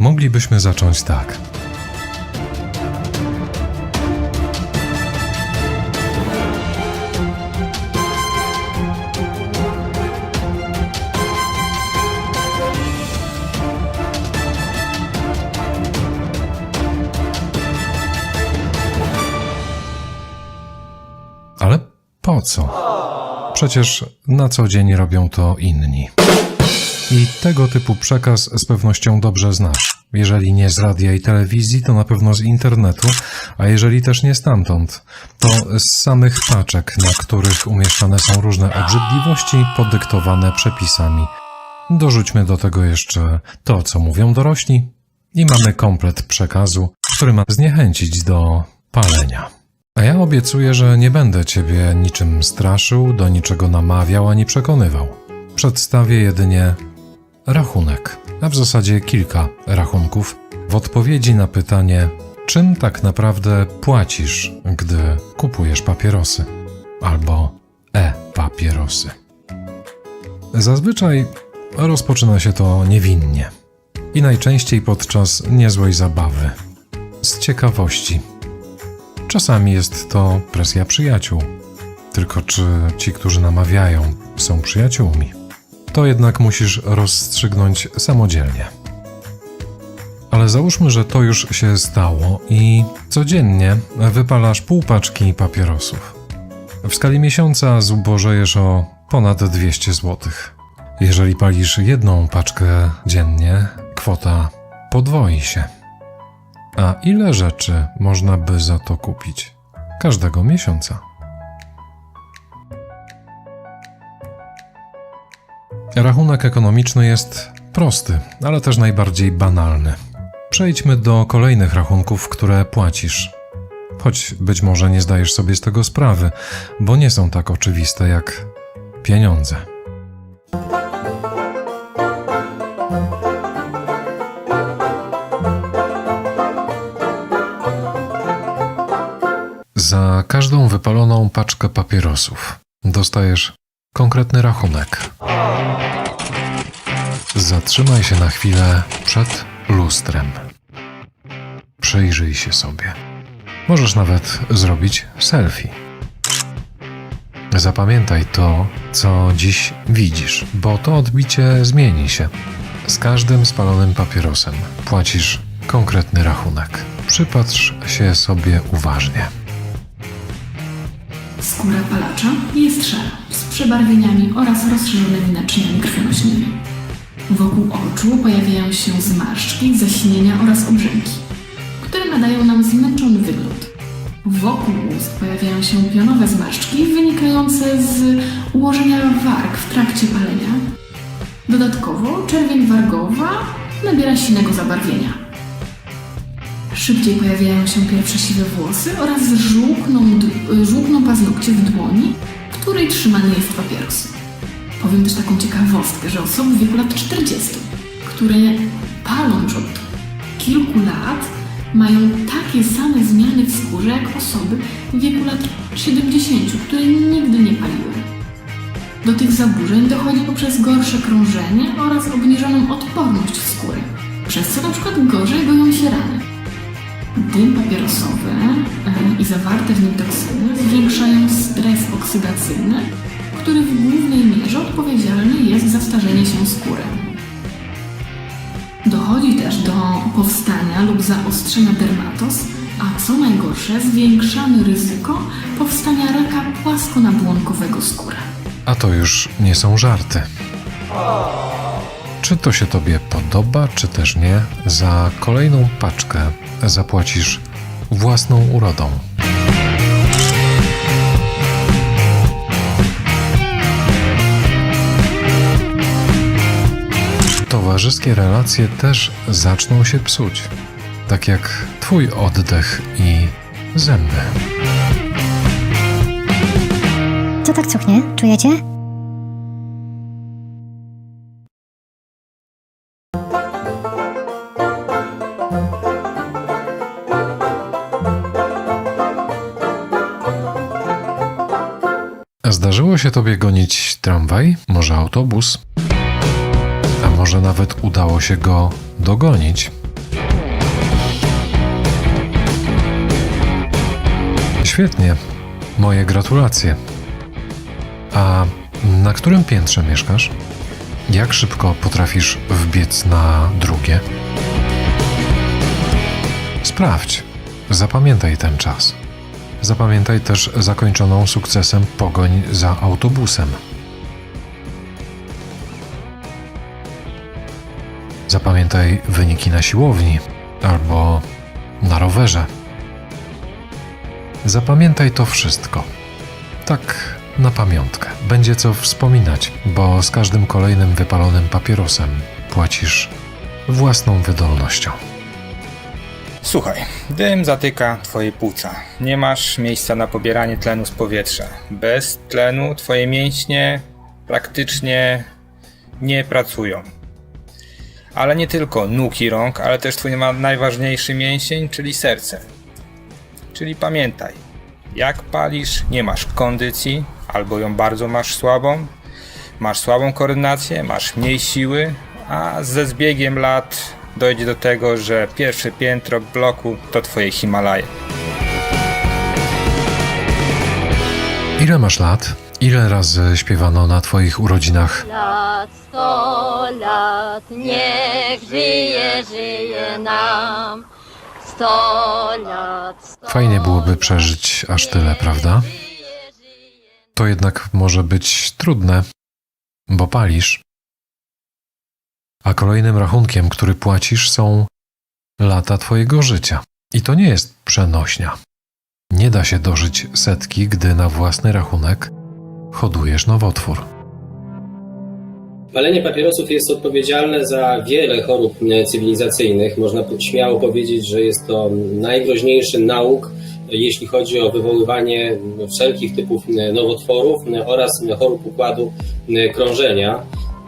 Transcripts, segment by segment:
Moglibyśmy zacząć tak. Ale po co? Przecież na co dzień robią to inni. I tego typu przekaz z pewnością dobrze znasz. Jeżeli nie z radia i telewizji, to na pewno z internetu, a jeżeli też nie stamtąd, to z samych paczek, na których umieszczane są różne obrzydliwości podyktowane przepisami. Dorzućmy do tego jeszcze to, co mówią dorośli, i mamy komplet przekazu, który ma zniechęcić do palenia. A ja obiecuję, że nie będę ciebie niczym straszył, do niczego namawiał ani przekonywał. Przedstawię jedynie rachunek, a w zasadzie kilka rachunków, w odpowiedzi na pytanie, czym tak naprawdę płacisz, gdy kupujesz papierosy albo e-papierosy. Zazwyczaj rozpoczyna się to niewinnie i najczęściej podczas niezłej zabawy, z ciekawości. Czasami jest to presja przyjaciół. Tylko czy ci, którzy namawiają, są przyjaciółmi? To jednak musisz rozstrzygnąć samodzielnie. Ale załóżmy, że to już się stało i codziennie wypalasz pół paczki papierosów. W skali miesiąca zubożejesz o ponad 200 zł. Jeżeli palisz jedną paczkę dziennie, kwota podwoi się. A ile rzeczy można by za to kupić? Każdego miesiąca. Rachunek ekonomiczny jest prosty, ale też najbardziej banalny. Przejdźmy do kolejnych rachunków, które płacisz. Choć być może nie zdajesz sobie z tego sprawy, bo nie są tak oczywiste jak pieniądze. Za każdą wypaloną paczkę papierosów dostajesz konkretny rachunek. Zatrzymaj się na chwilę przed lustrem. Przyjrzyj się sobie. Możesz nawet zrobić selfie. Zapamiętaj to, co dziś widzisz, bo to odbicie zmieni się. Z każdym spalonym papierosem płacisz konkretny rachunek. Przypatrz się sobie uważnie. Skóra palacza jest szara, z przebarwieniami oraz rozszerzonymi naczyniami krwionośnymi. Wokół oczu pojawiają się zmarszczki, zaśnienia oraz obrzęki, które nadają nam zmęczony wygląd. Wokół ust pojawiają się pionowe zmarszczki wynikające z ułożenia warg w trakcie palenia. Dodatkowo czerwień wargowa nabiera sinego zabarwienia. Szybciej pojawiają się pierwsze siwe włosy oraz żółkną, żółkną paznokcie w dłoni, w której trzymany jest papieros. Powiem też taką ciekawostkę, że osoby w wieku lat 40, które palą już od kilku lat, mają takie same zmiany w skórze jak osoby w wieku lat 70, które nigdy nie paliły. Do tych zaburzeń dochodzi poprzez gorsze krążenie oraz obniżoną odporność skóry, przez co na przykład gorzej goją się rany. Dym papierosowy e, i zawarte w nim toksyny zwiększają stres oksydacyjny, który w głównej mierze odpowiedzialny jest za starzenie się skóry. Dochodzi też do powstania lub zaostrzenia dermatos, a co najgorsze, zwiększamy ryzyko powstania raka płaskonabłonkowego skóry. A to już nie są żarty. Czy to się Tobie podoba, czy też nie, za kolejną paczkę zapłacisz własną urodą. Towarzyskie relacje też zaczną się psuć, tak jak Twój oddech i zęby. Co tak cuchnie? Czujecie? Zdarzyło się tobie gonić tramwaj, może autobus, może nawet udało się go dogonić. Świetnie, moje gratulacje. A na którym piętrze mieszkasz? Jak szybko potrafisz wbiec na drugie? Sprawdź, zapamiętaj ten czas. Zapamiętaj też zakończoną sukcesem pogoń za autobusem. Zapamiętaj wyniki na siłowni albo na rowerze. Zapamiętaj to wszystko. Tak na pamiątkę. Będzie co wspominać, bo z każdym kolejnym wypalonym papierosem płacisz własną wydolnością. Słuchaj, dym zatyka twoje płuca. Nie masz miejsca na pobieranie tlenu z powietrza. Bez tlenu twoje mięśnie praktycznie nie pracują. Ale nie tylko nóg i rąk, ale też twój najważniejszy mięsień, czyli serce. Czyli pamiętaj, jak palisz, nie masz kondycji, albo ją bardzo masz słabą, masz słabą koordynację, masz mniej siły, a ze zbiegiem lat dojdzie do tego, że pierwsze piętro bloku to twoje Himalaje. Ile masz lat? Ile razy śpiewano na Twoich urodzinach? lat, sto lat, niech żyje, żyje nam. Sto lat, sto Fajnie byłoby przeżyć aż tyle, prawda? To jednak może być trudne, bo palisz. A kolejnym rachunkiem, który płacisz, są lata Twojego życia. I to nie jest przenośnia. Nie da się dożyć setki, gdy na własny rachunek hodujesz nowotwór. Palenie papierosów jest odpowiedzialne za wiele chorób cywilizacyjnych. Można śmiało powiedzieć, że jest to najgroźniejszy nauk, jeśli chodzi o wywoływanie wszelkich typów nowotworów oraz chorób układu krążenia.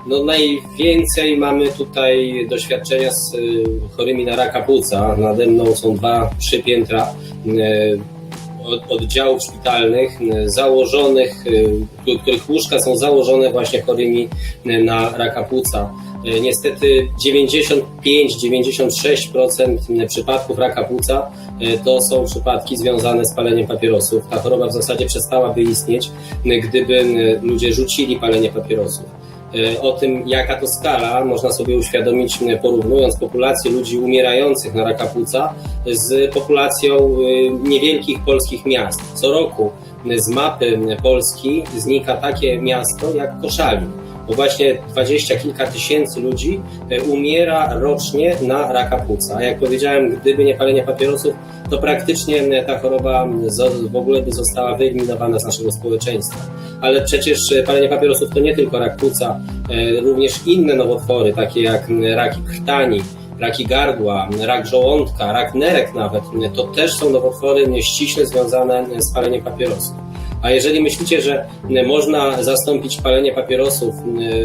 No, najwięcej mamy tutaj doświadczenia z chorymi na raka płuca. Nade mną są dwa, trzy piętra oddziałów szpitalnych y, założonych, y, których łóżka są założone właśnie chorymi y, na raka płuca. Niestety 95-96% przypadków raka płuca to są przypadki związane z paleniem papierosów. Ta choroba w zasadzie przestałaby istnieć, gdyby ludzie rzucili palenie papierosów. Y, O tym, jaka to skala, można sobie uświadomić, y, porównując populację ludzi umierających na raka płuca z populacją y, niewielkich polskich miast. Co roku z mapy Polski znika takie miasto jak Koszalin. Bo właśnie dwadzieścia kilka tysięcy ludzi umiera rocznie na raka płuca. A jak powiedziałem, gdyby nie palenie papierosów, to praktycznie y, ta choroba zo- w ogóle by została wyeliminowana z naszego społeczeństwa ale przecież e, palenie papierosów to nie tylko rak płuca, e, również inne nowotwory, takie jak m, raki krtani, raki gardła, rak żołądka, rak nerek nawet, to też są nowotwory ściśle związane z paleniem papierosów. A jeżeli myślicie, że można zastąpić palenie papierosów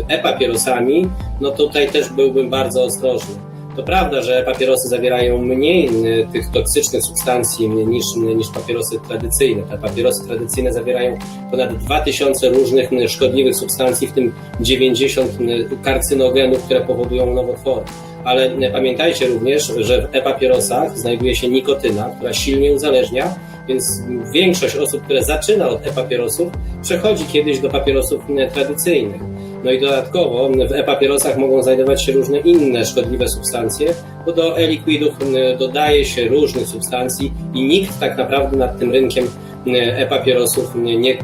e-papierosami, no tutaj też byłbym bardzo ostrożny. To prawda, że papierosy zawierają mniej m, tych toksycznych substancji niż, niż papierosy tradycyjne. Te papierosy tradycyjne zawierają ponad 2000 różnych m, szkodliwych substancji, w tym 90 m, karcynogenów, które powodują nowotwory. Ale pamiętajcie również, że w e-papierosach znajduje się nikotyna, która silnie uzależnia, więc większość osób, które zaczyna od e-papierosów, przechodzi kiedyś do papierosów tradycyjnych. No i dodatkowo w e-papierosach mogą znajdować się różne inne szkodliwe substancje, bo do e-liquidów m, dodaje się różnych substancji i nikt tak naprawdę nad tym rynkiem m, e-papierosów nie,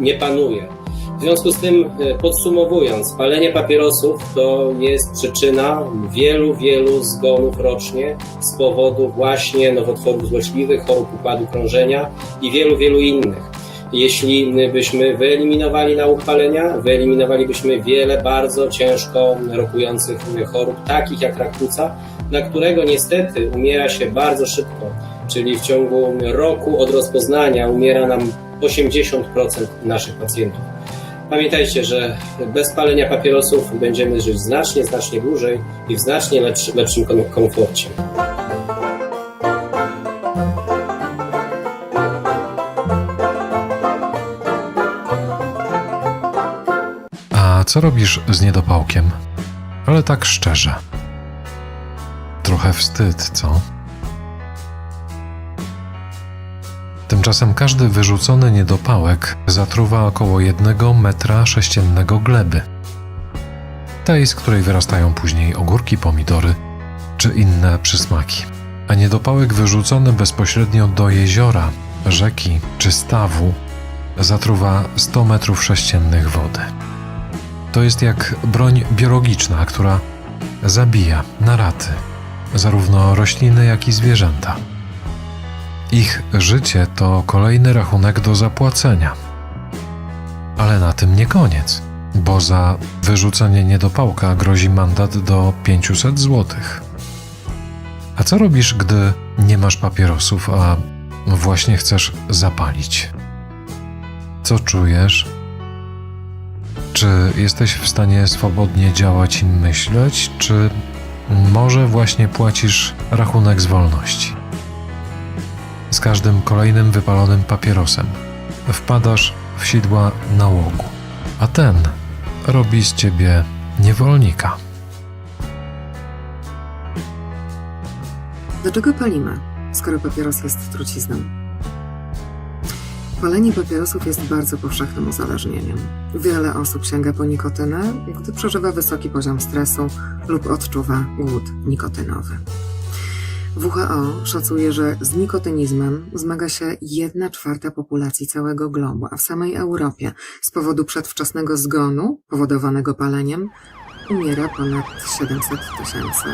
nie panuje. W związku z tym, e, podsumowując, palenie papierosów to jest przyczyna wielu, wielu zgonów rocznie z powodu właśnie nowotworów złośliwych, chorób układu krążenia i wielu, wielu innych. Jeśli byśmy wyeliminowali nauk palenia, wyeliminowalibyśmy wiele bardzo ciężko rokujących chorób, takich jak rak płuca, na którego niestety umiera się bardzo szybko, czyli w ciągu roku od rozpoznania umiera nam 80% naszych pacjentów. Pamiętajcie, że bez palenia papierosów będziemy żyć znacznie, znacznie dłużej i w znacznie lepszy, lepszym kom- komforcie. Co robisz z niedopałkiem? Ale tak szczerze. Trochę wstyd, co? Tym Tymczasem każdy wyrzucony niedopałek zatruwa około jednego metra sześciennego gleby. Tej, z której wyrastają później ogórki, pomidory czy inne przysmaki. A niedopałek wyrzucony bezpośrednio do jeziora, rzeki czy stawu zatruwa 100 metrów sześciennych wody. To jest jak broń biologiczna, która zabija na raty zarówno rośliny, jak i zwierzęta. Ich życie to kolejny rachunek do zapłacenia. Ale na tym nie koniec, bo za wyrzucenie niedopałka grozi mandat do 500 zł. A co robisz, gdy nie masz papierosów, a właśnie chcesz zapalić? Co czujesz? Czy jesteś w stanie swobodnie działać i myśleć, czy może właśnie płacisz rachunek z wolności? Z każdym kolejnym wypalonym papierosem wpadasz w sidła nałogu, a ten robi z ciebie niewolnika. Dlaczego palimy, skoro papieros jest trucizną? Palenie papierosów jest bardzo powszechnym uzależnieniem. Wiele osób sięga po nikotynę, gdy przeżywa wysoki poziom stresu lub odczuwa głód nikotynowy. WHO szacuje, że z nikotynizmem zmaga się 1 czwarta populacji całego globu, a w samej Europie z powodu przedwczesnego zgonu powodowanego paleniem umiera ponad 700 tysięcy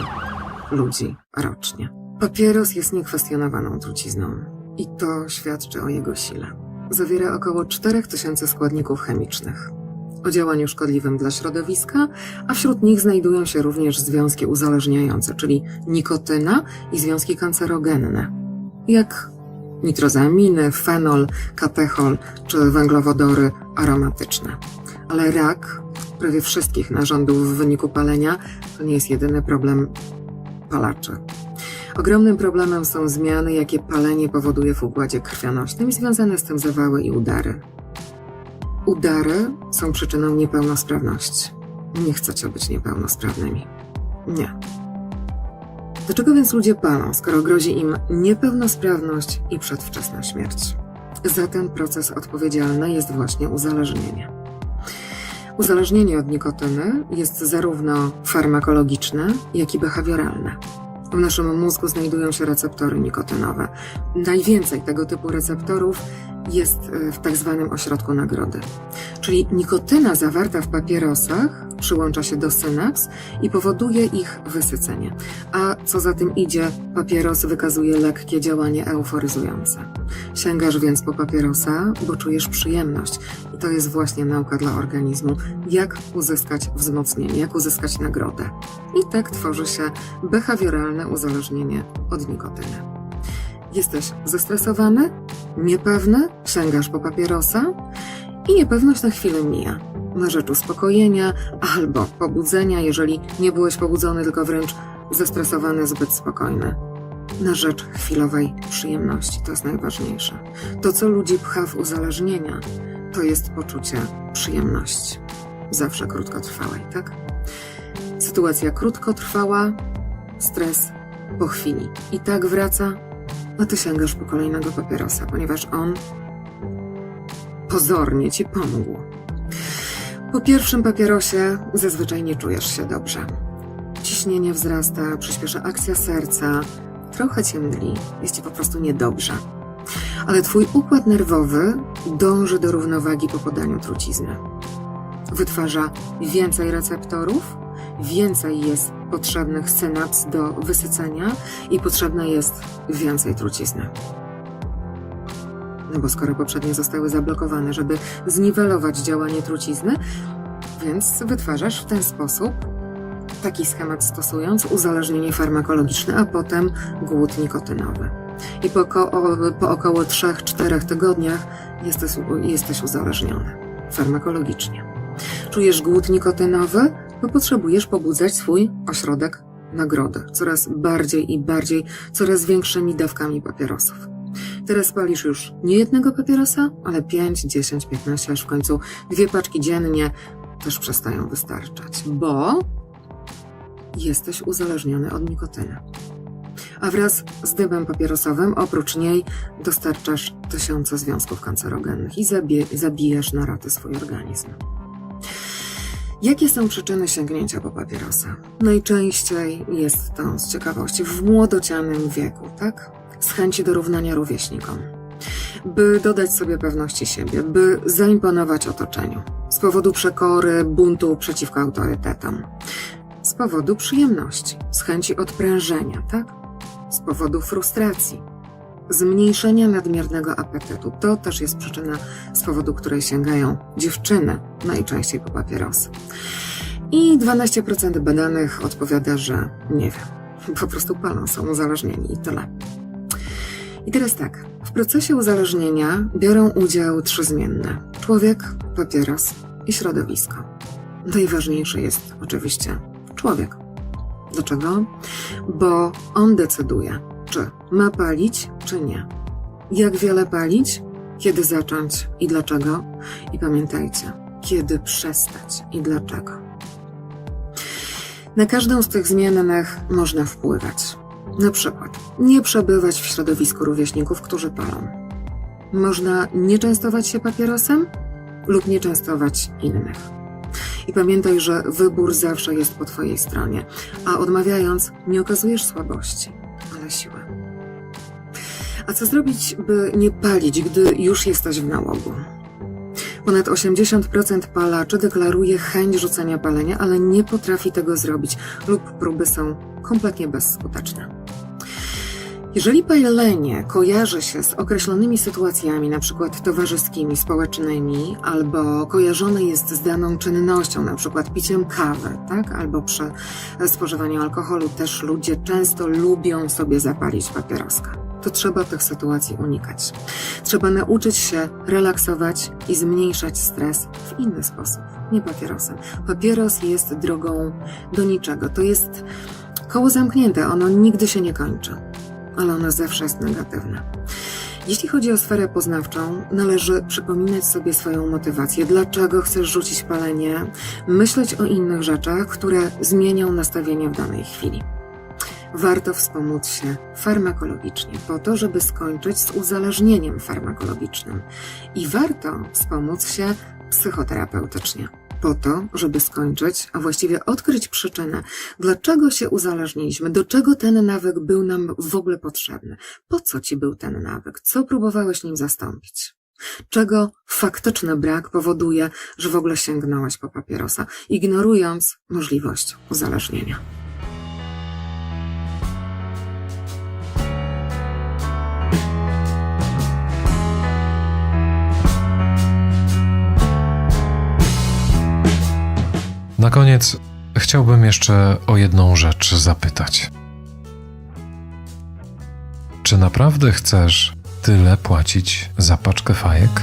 ludzi rocznie. Papieros jest niekwestionowaną trucizną i to świadczy o jego sile. Zawiera około 4000 składników chemicznych o działaniu szkodliwym dla środowiska, a wśród nich znajdują się również związki uzależniające, czyli nikotyna i związki kancerogenne, jak nitrozaminy, fenol, katechol czy węglowodory aromatyczne. Ale rak prawie wszystkich narządów w wyniku palenia to nie jest jedyny problem palaczy. Ogromnym problemem są zmiany, jakie palenie powoduje w układzie krwionośnym związane z tym zawały i udary. Udary są przyczyną niepełnosprawności. Nie chcecie być niepełnosprawnymi. Nie. Dlaczego więc ludzie palą, skoro grozi im niepełnosprawność i przedwczesna śmierć? Za ten proces odpowiedzialne jest właśnie uzależnienie. Uzależnienie od nikotyny jest zarówno farmakologiczne, jak i behawioralne. W naszym mózgu znajdują się receptory nikotynowe. Najwięcej tego typu receptorów jest e, w tak zwanym ośrodku nagrody. Czyli nikotyna zawarta w papierosach przyłącza się do synaps i powoduje ich wysycenie. A co za tym idzie, papieros wykazuje lekkie działanie euforyzujące. Sięgasz więc po papierosa, bo czujesz przyjemność. I to jest właśnie nauka dla organizmu. Jak uzyskać wzmocnienie, jak uzyskać nagrodę. I tak tworzy się behawioralne uzależnienie od nikotyny. Jesteś zestresowany, niepewny, sięgasz po papierosa i niepewność na chwilę mija. Na rzecz uspokojenia albo pobudzenia, jeżeli nie byłeś pobudzony, tylko wręcz zestresowany, zbyt spokojny. Na rzecz chwilowej przyjemności, to jest najważniejsze. To, co ludzi pcha w uzależnienia, to jest poczucie przyjemności. Zawsze krótkotrwałej, tak? Sytuacja krótkotrwała, stres po chwili. I tak wraca, a ty sięgasz po kolejnego papierosa, ponieważ on pozornie ci pomógł. Po pierwszym papierosie zazwyczaj nie czujesz się dobrze. Ciśnienie wzrasta, przyspiesza akcja serca, trochę cię mdli, jest ci po prostu niedobrze. Ale twój układ nerwowy dąży do równowagi po podaniu trucizny. Wytwarza więcej receptorów, więcej jest potrzebnych synaps do wysycenia i potrzebne jest więcej trucizny. No bo skoro poprzednie zostały zablokowane, żeby zniwelować działanie trucizny, więc wytwarzasz w ten sposób, taki schemat stosując, uzależnienie farmakologiczne, a potem głód nikotynowy. I po, oko- o- po około 3-4 tygodniach jesteś, jesteś uzależniony farmakologicznie. Czujesz głód nikotynowy, bo potrzebujesz pobudzać swój ośrodek nagrody coraz bardziej i bardziej, coraz większymi dawkami papierosów. Teraz palisz już nie jednego papierosa, ale 5, 10, 15, aż w końcu dwie paczki dziennie też przestają wystarczać, bo jesteś uzależniony od nikotyny. A wraz z dymem papierosowym oprócz niej dostarczasz tysiące związków kancerogennych i zabijasz na raty swój organizm. Jakie są przyczyny sięgnięcia po papierosa? Najczęściej jest to z ciekawości w młodocianym wieku, tak? Z chęci dorównania rówieśnikom. By dodać sobie pewności siebie, by zaimponować otoczeniu. Z powodu przekory, buntu przeciwko autorytetom. Z powodu przyjemności, z chęci odprężenia, tak? Z powodu frustracji, zmniejszenia nadmiernego apetytu. To też jest przyczyna, z powodu której sięgają dziewczyny najczęściej po papierosy. I 12% badanych odpowiada, że nie wiem. Po prostu palą, są uzależnieni i tyle. I teraz tak. W procesie uzależnienia biorą udział trzy zmienne: człowiek, papieros i środowisko. Najważniejszy jest oczywiście człowiek. Dlaczego? Bo on decyduje, czy ma palić, czy nie. Jak wiele palić, kiedy zacząć i dlaczego. I pamiętajcie, kiedy przestać i dlaczego. Na każdą z tych zmiennych można wpływać. Na przykład nie przebywać w środowisku rówieśników, którzy palą. Można nie częstować się papierosem lub nie częstować innych. I pamiętaj, że wybór zawsze jest po Twojej stronie, a odmawiając, nie okazujesz słabości, ale siły. A co zrobić, by nie palić, gdy już jesteś w nałogu? Ponad 80% palaczy deklaruje chęć rzucenia palenia, ale nie potrafi tego zrobić lub próby są kompletnie bezskuteczne. Jeżeli palenie kojarzy się z określonymi sytuacjami, przykład towarzyskimi, społecznymi, albo kojarzone jest z daną czynnością, przykład piciem kawy, tak? albo przy spożywaniu alkoholu, też ludzie często lubią sobie zapalić papieroska. To trzeba tych sytuacji unikać. Trzeba nauczyć się relaksować i zmniejszać stres w inny sposób, nie papierosem. Papieros jest drogą do niczego. To jest koło zamknięte, ono nigdy się nie kończy ale ona zawsze jest negatywna. Jeśli chodzi o sferę poznawczą, należy przypominać sobie swoją motywację, dlaczego chcesz rzucić palenie, myśleć o innych rzeczach, które zmienią nastawienie w danej chwili. Warto wspomóc się farmakologicznie po to, żeby skończyć z uzależnieniem farmakologicznym i warto wspomóc się psychoterapeutycznie po to, żeby skończyć, a właściwie odkryć przyczynę, dlaczego się uzależniliśmy, do czego ten nawyk był nam w ogóle potrzebny, po co ci był ten nawyk, co próbowałeś nim zastąpić. Czego faktyczny brak powoduje, że w ogóle sięgnąłeś po papierosa, ignorując możliwość uzależnienia. Na koniec chciałbym jeszcze o jedną rzecz zapytać. Czy naprawdę chcesz tyle płacić za paczkę fajek?